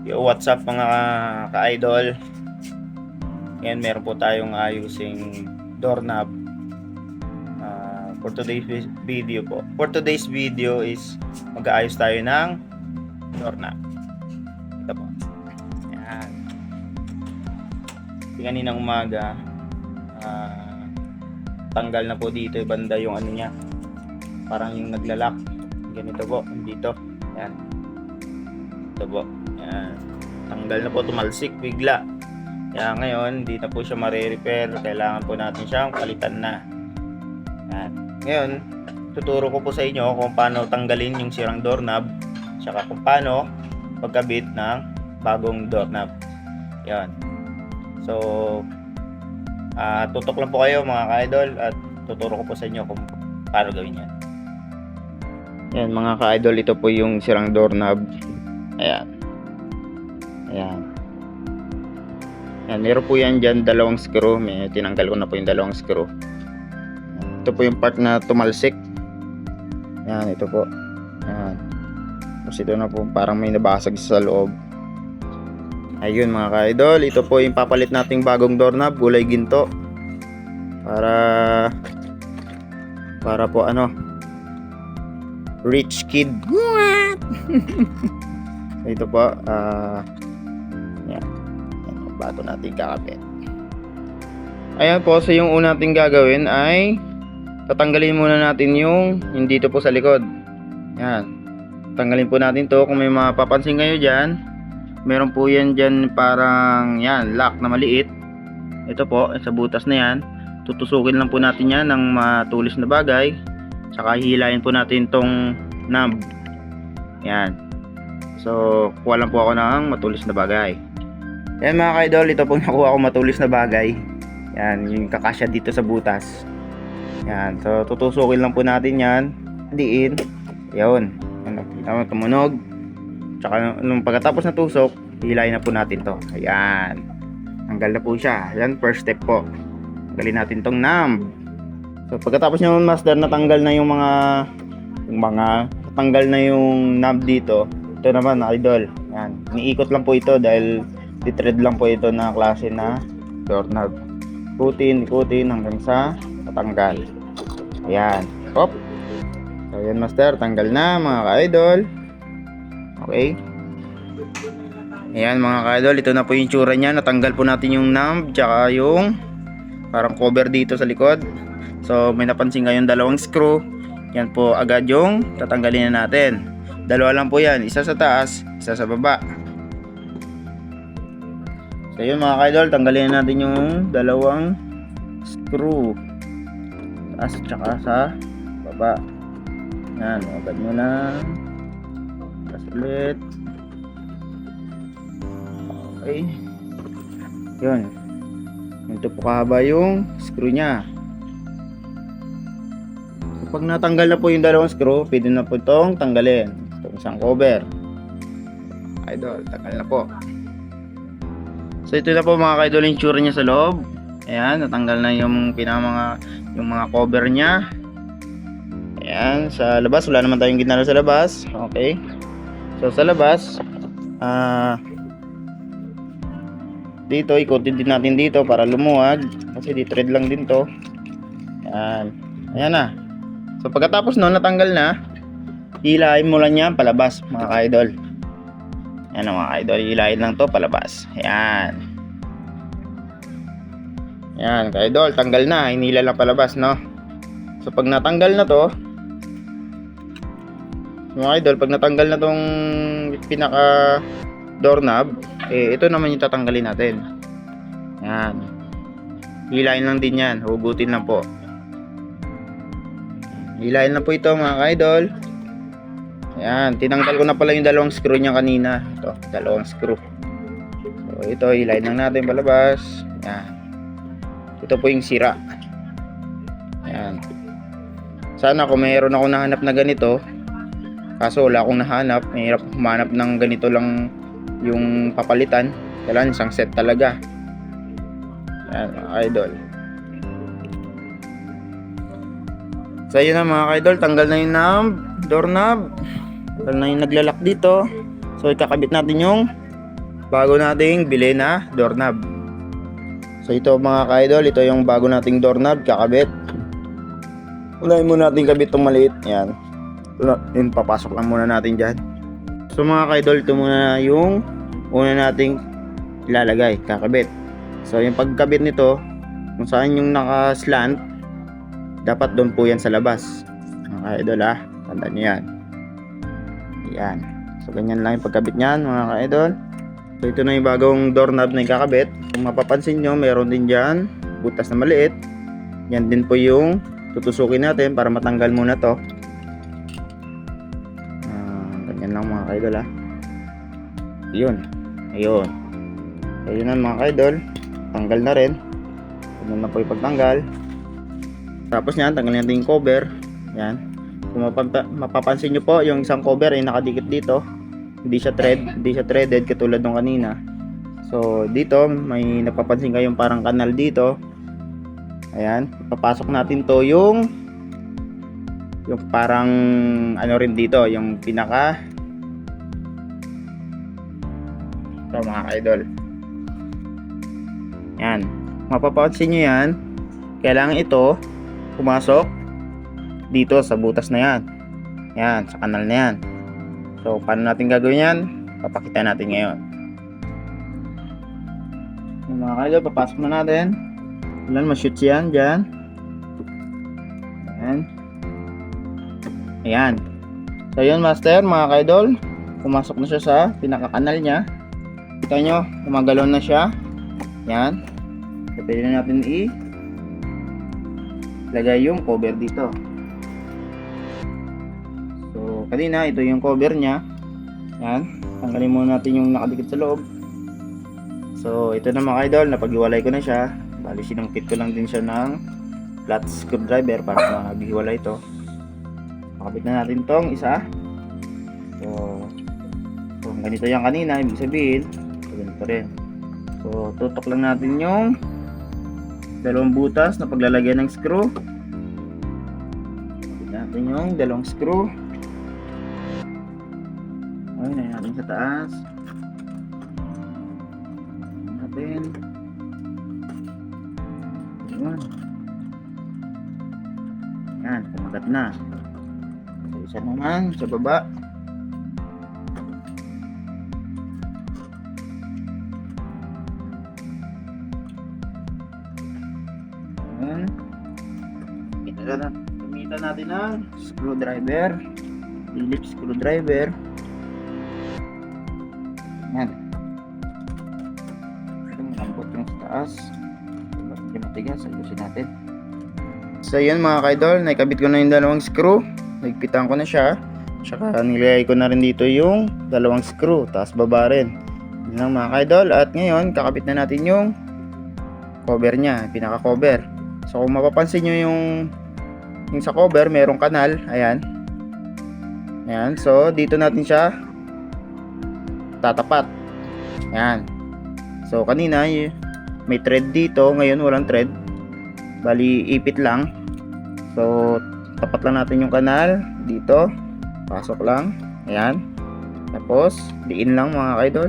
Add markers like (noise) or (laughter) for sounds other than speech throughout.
Yo, what's up mga ka-idol? Ngayon meron po tayong ayusing doorknob Ah, for today's vi- video po. For today's video is mag-aayos tayo ng doorknob. Ito po. Yan. Kasi kaninang umaga, ah, tanggal na po dito banda yung ano niya. Parang yung naglalak. Ganito po, dito. Yan. Ito po. Tanggal na po tumalsik bigla. Kaya ngayon, hindi na po siya mare-repair. Kailangan po natin siyang palitan na. Yan. Ngayon, tuturo ko po sa inyo kung paano tanggalin yung sirang doorknob. Tsaka kung paano pagkabit ng bagong doorknob. Yan. So, ah tutok lang po kayo mga ka-idol at tuturo ko po sa inyo kung paano gawin yan. Yan mga ka-idol, ito po yung sirang doorknob. Ayan. Ayan. Ayan, meron po yan dyan dalawang screw. May tinanggal ko na po yung dalawang screw. Ito po yung part na tumalsik. Ayan, ito po. Ayan. Tapos ito na po parang may nabasag sa loob. Ayun mga ka-idol, ito po yung papalit nating bagong doorknob, kulay ginto. Para para po ano rich kid. (laughs) Ito po, ah yan. Bato natin kakapit. Ayan po, so yung una natin gagawin ay tatanggalin muna natin yung yung dito po sa likod. Yan. Tanggalin po natin to kung may mapapansin kayo dyan. Meron po yan dyan parang yan, lock na maliit. Ito po, sa butas na yan. Tutusukin lang po natin yan ng matulis na bagay. Tsaka hihilayin po natin tong knob. Yan. So, kuha lang po ako ng matulis na bagay. Yan mga ka-idol, ito pong nakuha ko matulis na bagay. Yan, yung kakasya dito sa butas. Yan, so tutusukin lang po natin yan. Diin. Yun. Ano, mo, tumunog. Tsaka nung pagkatapos na tusok, hilayin na po natin to. Ayan. Tanggal na po siya. Yan, first step po. Tanggalin natin tong knob. So pagkatapos nyo master natanggal na yung mga yung mga natanggal na yung knob dito. Ito naman idol. Yan. Iniikot lang po ito dahil titread lang po ito na klase na doorknob. Ikutin, ikutin hanggang sa matanggal. Ayan. Hop. So yan master, tanggal na mga ka-idol. Okay. Ayan mga ka-idol, ito na po yung tsura niya. Natanggal po natin yung knob, tsaka yung parang cover dito sa likod. So may napansin kayong dalawang screw. Yan po agad yung tatanggalin na natin. Dalawa lang po yan. Isa sa taas, isa sa baba. So yun mga kaidol, tanggalin na natin yung dalawang screw. Taas tsaka sa baba. Yan, agad mo na. Tapos ulit. Okay. Yun. Ito po kahaba yung screw niya. Pag natanggal na po yung dalawang screw, pwede na po itong tanggalin. Itong isang cover. Idol, tanggal na po. So ito na po mga kaidol yung tsura niya sa loob. Ayan, natanggal na yung pinaka mga yung mga cover niya. Ayan, sa labas wala naman tayong ginala sa labas. Okay. So sa labas, ah dito ikutin din natin dito para lumuwag kasi di thread lang din to. Ayan. Ayan na. So pagkatapos noon natanggal na, hilahin mo lang yan palabas mga ka-idol. Ayan mga ka-idol, hilahin lang to palabas. Ayan. Ayan ka-idol, tanggal na, hinila lang palabas no. So pag natanggal na to, mga idol, pag natanggal na tong pinaka doorknob, eh ito naman yung tatanggalin natin. Ayan. Hilahin lang din yan, hugutin lang po. Hilahin na po ito mga ka-idol. Ayan, tinanggal ko na pala yung dalawang screw niya kanina. Ito, dalawang screw. So, ito, hilahin lang natin palabas. Ayan. Ito po yung sira. Ayan. Sana kung mayroon ako nahanap na ganito, kaso wala akong nahanap, mahirap humanap ng ganito lang yung papalitan. Kailangan isang set talaga. Ayan, idol. So yun na mga ka-idol, tanggal na yung knob, doorknob. Tanggal na yung naglalak dito. So ikakabit natin yung bago nating bili na doorknob. So ito mga ka-idol, ito yung bago nating doorknob, kakabit. Unahin muna natin kabit itong maliit. Yan. Yun, papasok lang muna natin dyan. So mga ka-idol, ito muna yung una nating ilalagay, kakabit. So yung pagkabit nito, kung saan yung naka-slant, dapat doon po yan sa labas. Mga ka-idol ha, tandaan nyo yan. Yan. So ganyan lang yung pagkabit niyan mga ka-idol. So ito na yung bagong doorknob na ikakabit. Kung mapapansin nyo, meron din dyan butas na maliit. Yan din po yung tutusukin natin para matanggal muna to. Ah, ganyan lang mga ka-idol ha. Yun. Ayun. So yun na mga ka-idol. Tanggal na rin. Ganyan na po yung pagtanggal. Tapos yan, tanggalin natin yung cover. Yan. Kung mapapa- mapapansin nyo po, yung isang cover ay nakadikit dito. Hindi siya thread, hindi siya threaded katulad nung kanina. So, dito may napapansin kayong parang kanal dito. Ayan, papasok natin to yung yung parang ano rin dito, yung pinaka ito mga idol. Yan. Mapapansin nyo yan. Kailangan ito pumasok dito sa butas na yan. Yan, sa kanal na yan. So, paano natin gagawin yan? Papakita natin ngayon. Yung mga kaidol, papasok na natin. Ilan, ma-shoot yan dyan. Ayan. Ayan. So, yun, master, mga kaidol. Pumasok na siya sa pinaka-kanal niya. Kita nyo, gumagalaw na siya. Yan. So, pwede na natin i- lagay yung cover dito. Kanina, ito yung cover niya. Yan. Tanggalin muna natin yung nakadikit sa loob. So, ito na mga idol, napag-iwalay ko na siya. Bali, sinungkit ko lang din siya ng flat screwdriver para maghiwalay ito. Makabit na natin tong isa. So, so ganito yan kanina, ibig sabihin, ganito rin. So, tutok lang natin yung dalawang butas na paglalagyan ng screw. Natin yung dalawang screw. Ayun, ayun natin sa taas. Natin. Ayun. Yan, kumagat na. So, isa naman sa baba. Ayan. Gamitan na, natin ng screwdriver. Phillips screwdriver. Matigas, ayusin natin. So yun mga kaidol, naikabit ko na yung dalawang screw. Nagpitan ko na siya. Tsaka nilagay ko na rin dito yung dalawang screw. Tapos baba rin. Yun lang mga kaidol. At ngayon, kakabit na natin yung cover niya. Pinaka cover. So kung mapapansin nyo yung yung sa cover, merong kanal. Ayan. Ayan. So dito natin siya tatapat. Ayan. So kanina may thread dito, ngayon walang thread. Bali ipit lang. So tapat lang natin yung kanal dito. Pasok lang. Ayan. Tapos diin lang mga idol.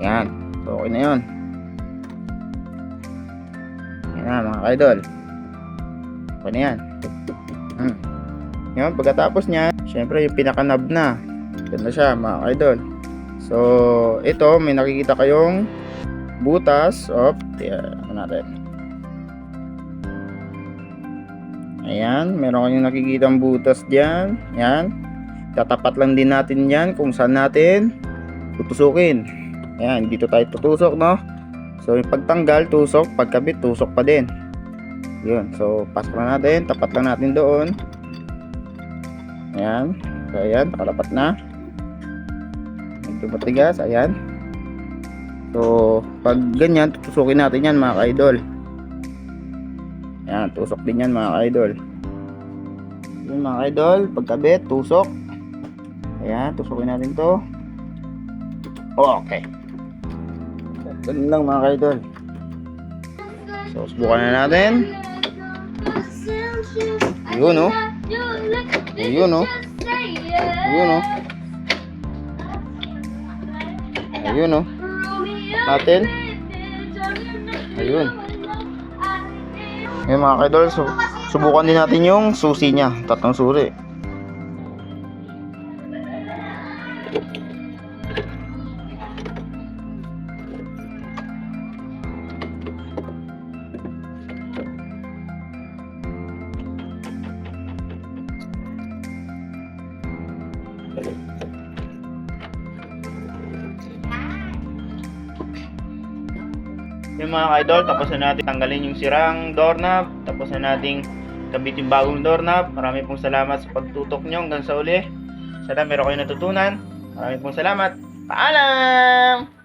Ayan. So okay na 'yon. Ayan mga idol. Okay na yan. Hmm. Ngayon, pagkatapos niya, syempre yung pinakanab na. Ito na siya mga idol. So, ito, may nakikita kayong butas of, yeah, ano natin. Ayan, meron kayong nakikitang butas diyan. Ayan. Tatapat lang din natin yan kung saan natin tutusukin. Ayan, dito tayo tutusok, no? So, yung pagtanggal, tusok. Pagkabit, tusok pa din. Yun. So, pasok lang natin. Tapat lang natin doon. Ayan. So, ayan. Nakalapat na. Medyo matigas. Ayan. So, pag ganyan, tutusukin natin yan mga ka-idol. Ayan. Tusok din yan mga ka-idol. Yun mga ka-idol. Pagkabit, tusok. Ayan. Tusukin natin to. Okay. Ganun lang mga ka-idol. So, subukan na natin. Yun, oh. Ayun, oh. Ayun, oh. Ayun oh. Natin. Ayun. Ayun mga kaidol, su- subukan din natin yung susi niya. Tatlong suri. Yung mga ka-idol, tapos na natin tanggalin yung sirang doorknob. Tapos na nating kabit yung bagong doorknob. Maraming pong salamat sa pagtutok nyo hanggang sa uli. Sana meron kayo natutunan. Maraming pong salamat. Paalam!